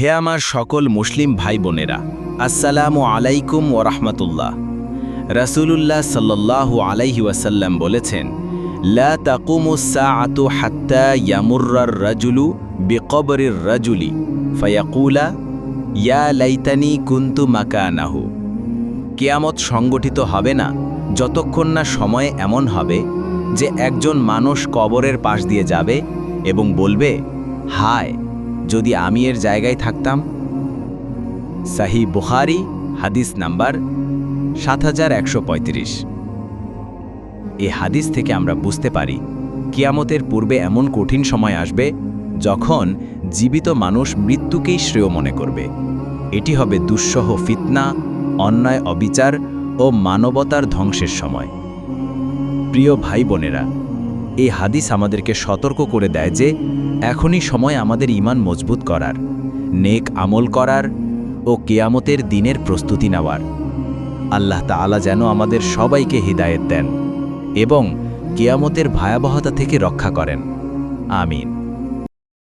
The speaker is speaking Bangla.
হে আমার সকল মুসলিম ভাই বোনেরা আসসালামু আলাইকুম ওরহমতুল্লাহ রাসূলুল্লাহ সাল্লাল্লাহু আলাইহি ওয়াসাল্লাম বলেছেন, লা তাকুমু সাআতু হাত্তা ইয়ামুররার রাজুলু বিকবরির রাজুলি, ফায়াকুলা, ইয়া লাইতানি কুনতু মাকানাহু। কেয়ামত সংগঠিত হবে না যতক্ষণ না সময় এমন হবে যে একজন মানুষ কবরের পাশ দিয়ে যাবে এবং বলবে, হায় যদি আমি এর জায়গায় থাকতাম? সাহি বুখারি, হাদিস নাম্বার সাত হাজার একশো পঁয়ত্রিশ। এ হাদিস থেকে আমরা বুঝতে পারি, কিয়ামতের পূর্বে এমন কঠিন সময় আসবে যখন জীবিত মানুষ মৃত্যুকেই শ্রেয় মনে করবে। এটি হবে দুঃসহ ফিতনা, অন্যায় অবিচার ও মানবতার ধ্বংসের সময়। প্রিয় ভাই বোনেরা এই হাদিস আমাদেরকে সতর্ক করে দেয় যে এখনই সময় আমাদের ইমান মজবুত করার, নেক আমল করার ও কেয়ামতের দিনের প্রস্তুতি নেওয়ার। আল্লাহ তালা যেন আমাদের সবাইকে হৃদায়ত দেন এবং কেয়ামতের ভয়াবহতা থেকে রক্ষা করেন। আমিন।